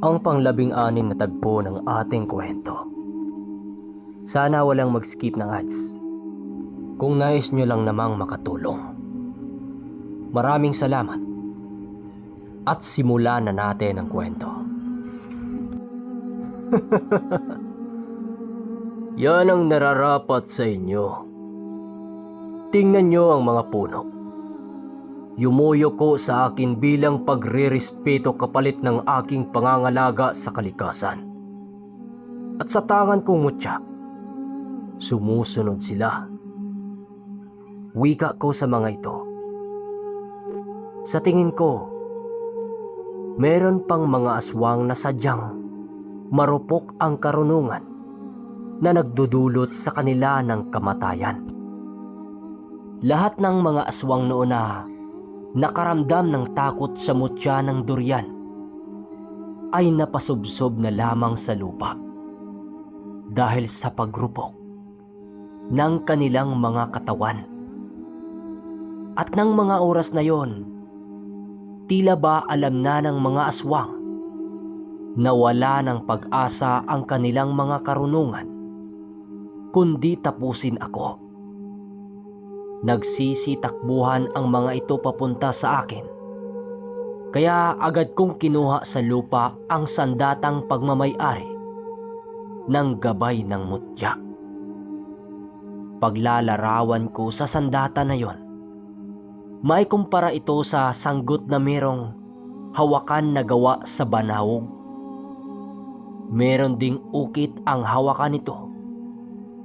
ang panglabing anim na tagpo ng ating kwento. Sana walang mag-skip ng ads. Kung nais nyo lang namang makatulong. Maraming salamat. At simulan na natin ang kwento. Yan ang nararapat sa inyo. Tingnan nyo ang mga puno. Yumuyo ko sa akin bilang pagre-respeto kapalit ng aking pangangalaga sa kalikasan. At sa tangan kong mutya, sumusunod sila. Wika ko sa mga ito. Sa tingin ko, meron pang mga aswang na sadyang marupok ang karunungan na nagdudulot sa kanila ng kamatayan. Lahat ng mga aswang noon na nakaramdam ng takot sa mutya ng durian ay napasubsob na lamang sa lupa dahil sa pagrupok ng kanilang mga katawan. At ng mga oras na yon, tila ba alam na ng mga aswang na wala ng pag-asa ang kanilang mga karunungan kundi tapusin ako. Nagsisitakbuhan ang mga ito papunta sa akin. Kaya agad kong kinuha sa lupa ang sandatang pagmamayari ng gabay ng mutya. Paglalarawan ko sa sandata na yon, may kumpara ito sa sanggot na merong hawakan na gawa sa banawog. Meron ding ukit ang hawakan nito,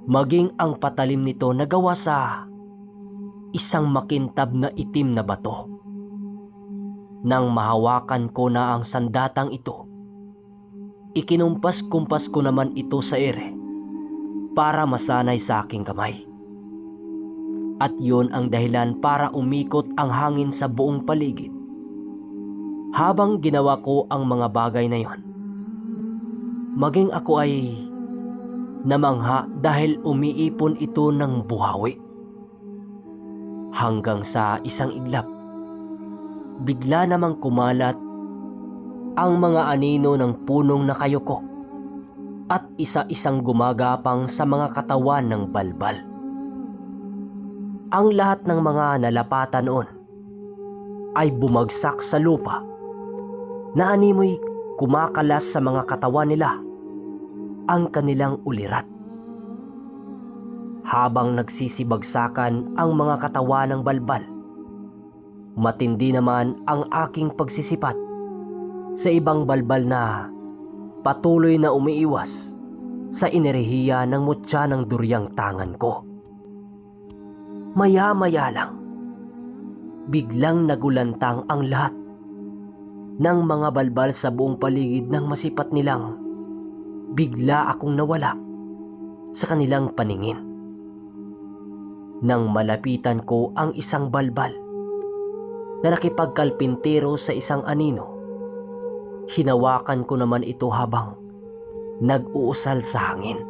maging ang patalim nito na gawa sa isang makintab na itim na bato. Nang mahawakan ko na ang sandatang ito, ikinumpas-kumpas ko naman ito sa ere para masanay sa aking kamay. At yun ang dahilan para umikot ang hangin sa buong paligid. Habang ginawa ko ang mga bagay na yon, maging ako ay namangha dahil umiipon ito ng buhawi hanggang sa isang iglap. Bigla namang kumalat ang mga anino ng punong nakayuko at isa-isang gumagapang sa mga katawan ng balbal. Ang lahat ng mga nalapatan noon ay bumagsak sa lupa na animoy kumakalas sa mga katawan nila ang kanilang ulirat habang nagsisibagsakan ang mga katawan ng balbal. Matindi naman ang aking pagsisipat sa ibang balbal na patuloy na umiiwas sa inerehiya ng mutya ng duryang tangan ko. Maya-maya lang, biglang nagulantang ang lahat ng mga balbal sa buong paligid ng masipat nilang bigla akong nawala sa kanilang paningin nang malapitan ko ang isang balbal na nakipagkalpintero sa isang anino. Hinawakan ko naman ito habang nag-uusal sa hangin.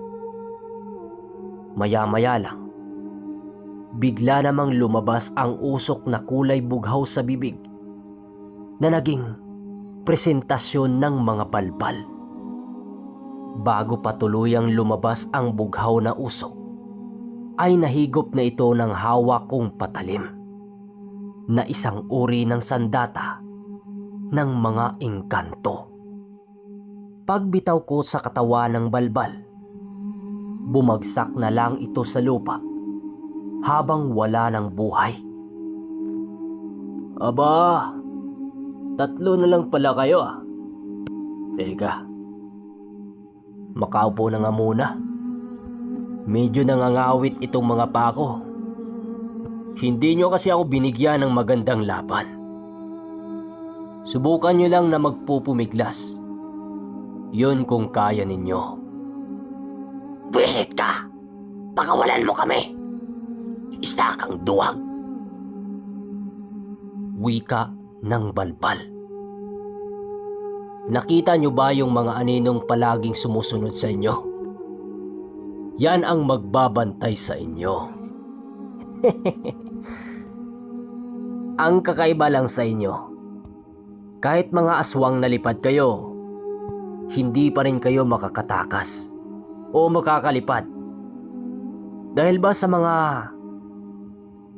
Maya-maya lang, bigla namang lumabas ang usok na kulay bughaw sa bibig na naging presentasyon ng mga balbal. Bago pa tuluyang lumabas ang bughaw na usok, ay nahigop na ito ng hawak kong patalim na isang uri ng sandata ng mga engkanto. Pagbitaw ko sa katawan ng balbal, bumagsak na lang ito sa lupa habang wala ng buhay. Aba, tatlo na lang pala kayo ah. Teka, makaupo na nga muna. Medyo nangangawit itong mga pako. Hindi nyo kasi ako binigyan ng magandang laban. Subukan nyo lang na magpupumiglas. Yun kung kaya ninyo. Buwisit ka! Pakawalan mo kami! Isa kang duwag! Wika ng balbal. Nakita nyo ba yung mga aninong palaging sumusunod sa inyo? Yan ang magbabantay sa inyo. ang kakaiba lang sa inyo, kahit mga aswang nalipad kayo, hindi pa rin kayo makakatakas o makakalipad. Dahil ba sa mga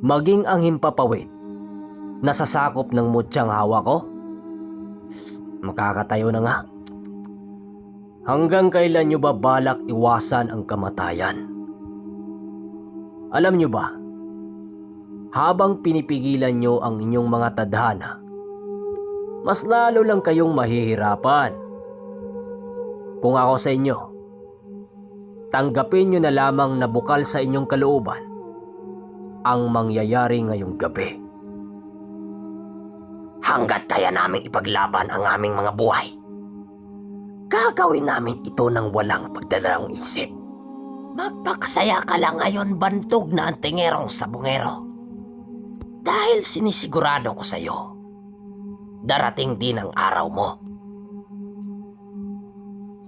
maging ang himpapawid na sasakop ng mutyang hawa ko? Makakatayo na nga. Hanggang kailan nyo ba balak iwasan ang kamatayan? Alam nyo ba, habang pinipigilan nyo ang inyong mga tadhana, mas lalo lang kayong mahihirapan. Kung ako sa inyo, tanggapin nyo na lamang na bukal sa inyong kalooban ang mangyayari ngayong gabi. Hanggat kaya namin ipaglaban ang aming mga buhay, gagawin namin ito ng walang pagdalawang isip. Magpakasaya ka lang ngayon bantog na antingerong sabungero. Dahil sinisigurado ko sa'yo, darating din ang araw mo.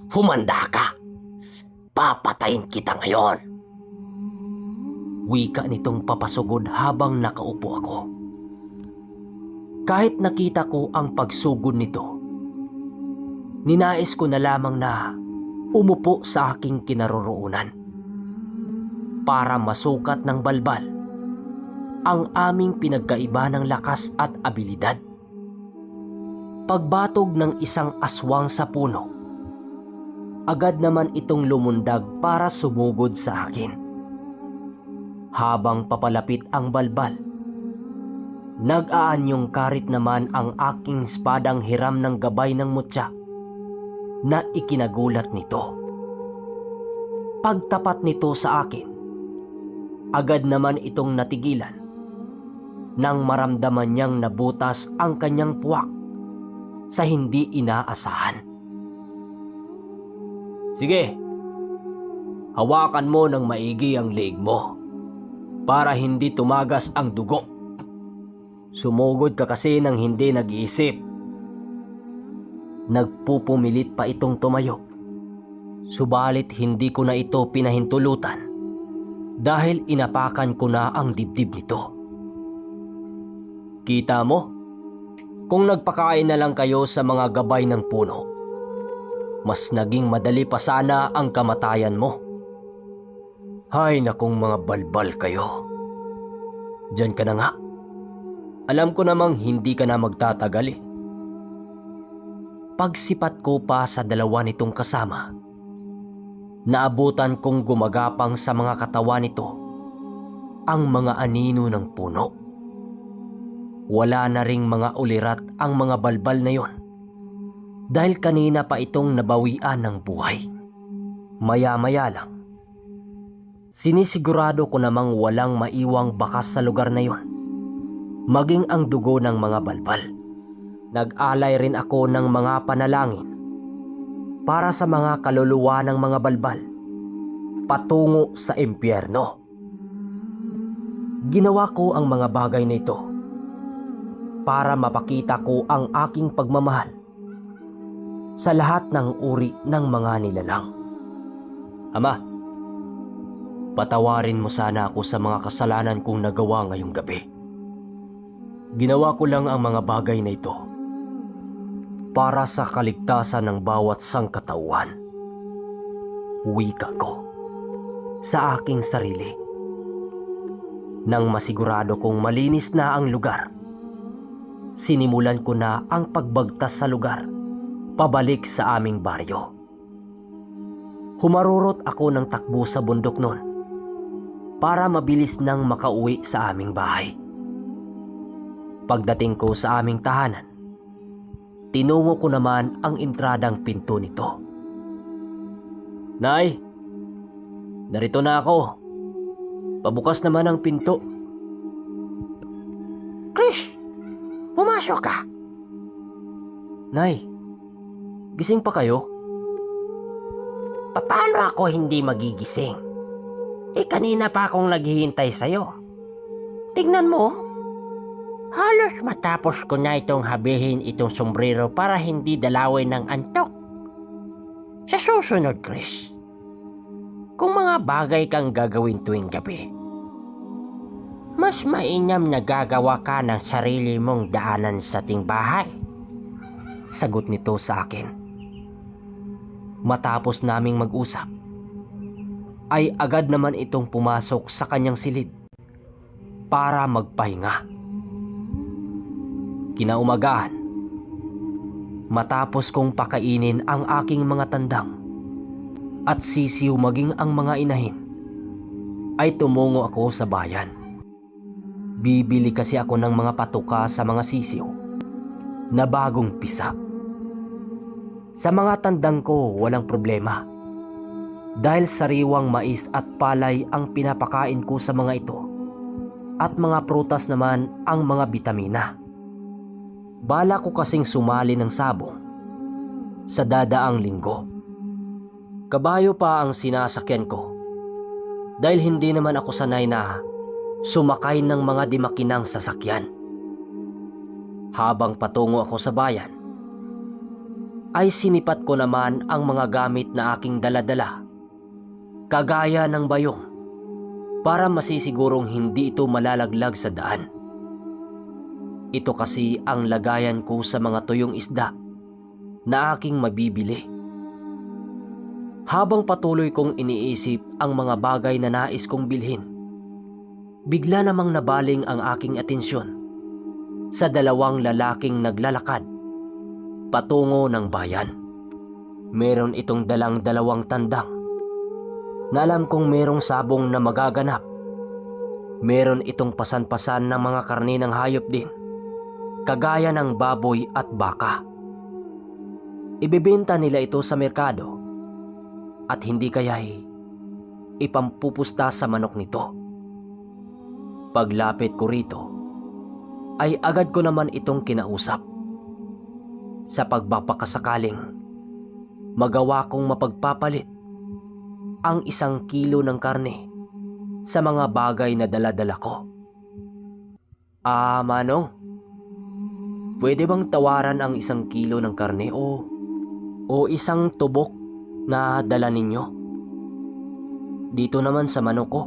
Humanda ka. Papatayin kita ngayon. Wika nitong papasugod habang nakaupo ako. Kahit nakita ko ang pagsugod nito, ninais ko na lamang na umupo sa aking kinaroroonan para masukat ng balbal ang aming pinagkaiba ng lakas at abilidad. Pagbatog ng isang aswang sa puno, agad naman itong lumundag para sumugod sa akin. Habang papalapit ang balbal, nag-aanyong karit naman ang aking spadang hiram ng gabay ng mutya na ikinagulat nito. Pagtapat nito sa akin, agad naman itong natigilan nang maramdaman niyang nabutas ang kanyang puwak sa hindi inaasahan. Sige, hawakan mo ng maigi ang leeg mo para hindi tumagas ang dugo. Sumugod ka kasi ng hindi nag-iisip. Nagpupumilit pa itong tumayo. Subalit hindi ko na ito pinahintulutan dahil inapakan ko na ang dibdib nito. Kita mo? Kung nagpakain na lang kayo sa mga gabay ng puno, mas naging madali pa sana ang kamatayan mo. Hay nakong mga balbal kayo. Diyan ka na nga. Alam ko namang hindi ka na magtatagal eh. Pagsipat ko pa sa dalawa nitong kasama, naabutan kong gumagapang sa mga katawan nito ang mga anino ng puno. Wala na ring mga ulirat ang mga balbal na yon dahil kanina pa itong nabawian ng buhay. Maya-maya lang, sinisigurado ko namang walang maiwang bakas sa lugar na yon, maging ang dugo ng mga balbal. Nag-alay rin ako ng mga panalangin para sa mga kaluluwa ng mga balbal patungo sa impyerno. Ginawa ko ang mga bagay na ito para mapakita ko ang aking pagmamahal sa lahat ng uri ng mga nilalang. Ama, patawarin mo sana ako sa mga kasalanan kong nagawa ngayong gabi. Ginawa ko lang ang mga bagay na ito para sa kaligtasan ng bawat sangkatauhan. Wika ko sa aking sarili. Nang masigurado kong malinis na ang lugar, sinimulan ko na ang pagbagtas sa lugar pabalik sa aming baryo. Humarurot ako ng takbo sa bundok noon para mabilis nang makauwi sa aming bahay. Pagdating ko sa aming tahanan, tinungo ko naman ang entradang pinto nito. Nay, narito na ako. Pabukas naman ang pinto. Chris, pumasok ka. Nay, gising pa kayo? Paano ako hindi magigising? Eh kanina pa akong naghihintay sa'yo. Tignan mo. Halos matapos ko na itong habihin itong sombrero para hindi dalawin ng antok. Sa susunod, Chris, kung mga bagay kang gagawin tuwing gabi, mas mainam na gagawa ka ng sarili mong daanan sa ting bahay. Sagot nito sa akin. Matapos naming mag-usap, ay agad naman itong pumasok sa kanyang silid para magpahinga. Kinaumagahan, matapos kong pakainin ang aking mga tandang at sisiw maging ang mga inahin, ay tumungo ako sa bayan. Bibili kasi ako ng mga patuka sa mga sisiw na bagong pisa. Sa mga tandang ko, walang problema. Dahil sariwang mais at palay ang pinapakain ko sa mga ito. At mga prutas naman ang mga bitamina. Bala ko kasing sumali ng sabong sa dadaang linggo. Kabayo pa ang sinasakyan ko. Dahil hindi naman ako sanay na sumakay ng mga dimakinang sasakyan. Habang patungo ako sa bayan, ay sinipat ko naman ang mga gamit na aking daladala, kagaya ng bayong, para masisigurong hindi ito malalaglag sa daan. Ito kasi ang lagayan ko sa mga tuyong isda na aking mabibili. Habang patuloy kong iniisip ang mga bagay na nais kong bilhin, bigla namang nabaling ang aking atensyon sa dalawang lalaking naglalakad patungo ng bayan. Meron itong dalang dalawang tandang na alam kong merong sabong na magaganap. Meron itong pasan-pasan ng mga karne ng hayop din, kagaya ng baboy at baka. Ibebenta nila ito sa merkado at hindi kaya'y ipampupusta sa manok nito. Paglapit ko rito, ay agad ko naman itong kinausap sa pagbapakasakaling magawa kong mapagpapalit ang isang kilo ng karne sa mga bagay na daladala ko. Ah, Manong, pwede bang tawaran ang isang kilo ng karne o, o isang tubok na dala ninyo? Dito naman sa manok ko.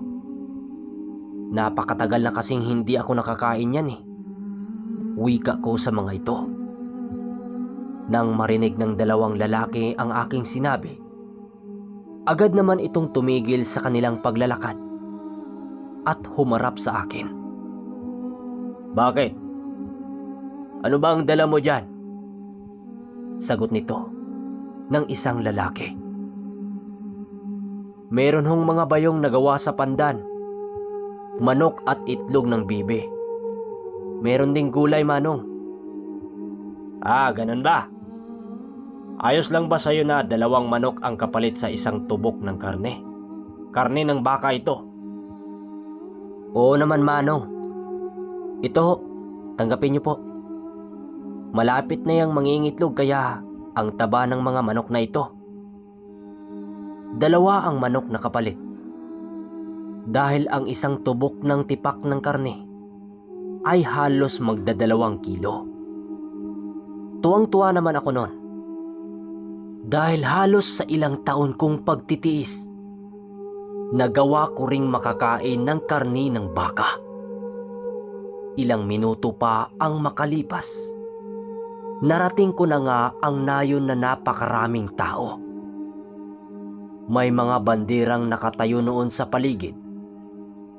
Napakatagal na kasing hindi ako nakakain yan eh. Wika ko sa mga ito. Nang marinig ng dalawang lalaki ang aking sinabi, agad naman itong tumigil sa kanilang paglalakad at humarap sa akin. Bakit? Ano ba ang dala mo dyan? Sagot nito ng isang lalaki. Meron hong mga bayong nagawa sa pandan, manok at itlog ng bibe. Meron ding gulay manong. Ah, ganun ba? Ayos lang ba sa'yo na dalawang manok ang kapalit sa isang tubok ng karne? Karne ng baka ito. Oo naman manong. Ito, tanggapin niyo po. Malapit na yung mangingitlog kaya ang taba ng mga manok na ito. Dalawa ang manok na kapalit. Dahil ang isang tubok ng tipak ng karne ay halos magdadalawang kilo. Tuwang-tuwa naman ako noon. Dahil halos sa ilang taon kong pagtitiis, nagawa ko ring makakain ng karni ng baka. Ilang minuto pa ang makalipas. Narating ko na nga ang nayon na napakaraming tao. May mga bandirang nakatayo noon sa paligid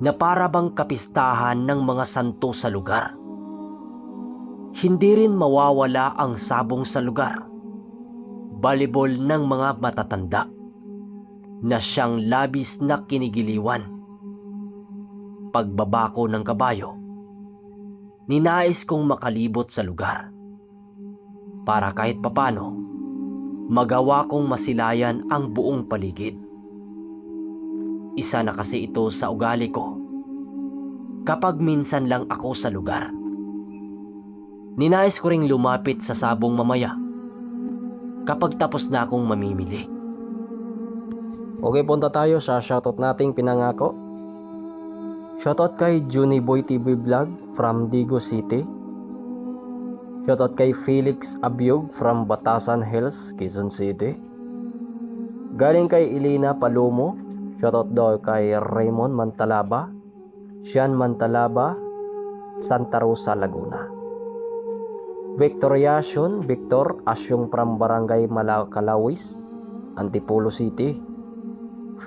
na para bang kapistahan ng mga santo sa lugar. Hindi rin mawawala ang sabong sa lugar. Balibol ng mga matatanda na siyang labis na kinigiliwan. Pagbabako ng kabayo, ninais kong makalibot sa lugar para kahit papano magawa kong masilayan ang buong paligid. Isa na kasi ito sa ugali ko kapag minsan lang ako sa lugar. Ninais ko ring lumapit sa sabong mamaya kapag tapos na akong mamimili. Okay, punta tayo sa shoutout nating pinangako. Shoutout kay Juniboy TV Vlog from Digo City. Shoutout kay Felix Abiog from Batasan Hills, Quezon City. Galing kay Elena Palomo. Shoutout daw kay Raymond Mantalaba, Sean Mantalaba, Santa Rosa, Laguna. Victoriation Victor Asyong from Barangay Mala- Kalawis, Antipolo City.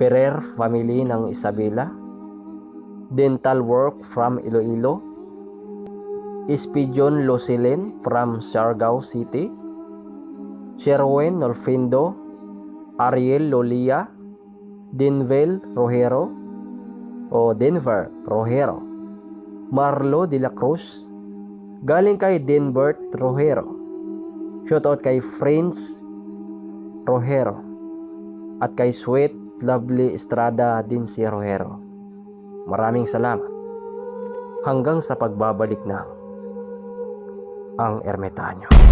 Ferrer family ng Isabela. Dental work from Iloilo. Espijon Losilen from Siargao City. Sherwin Nolfindo. Ariel Lolia. Denvel Rojero o Denver Rojero. Marlo de la Cruz. Galing kay Denbert Rojero. Shoutout kay Friends Rojero. At kay Sweet Lovely Estrada din si Rojero. Maraming salamat. Hanggang sa pagbabalik ng ang ermitanyo.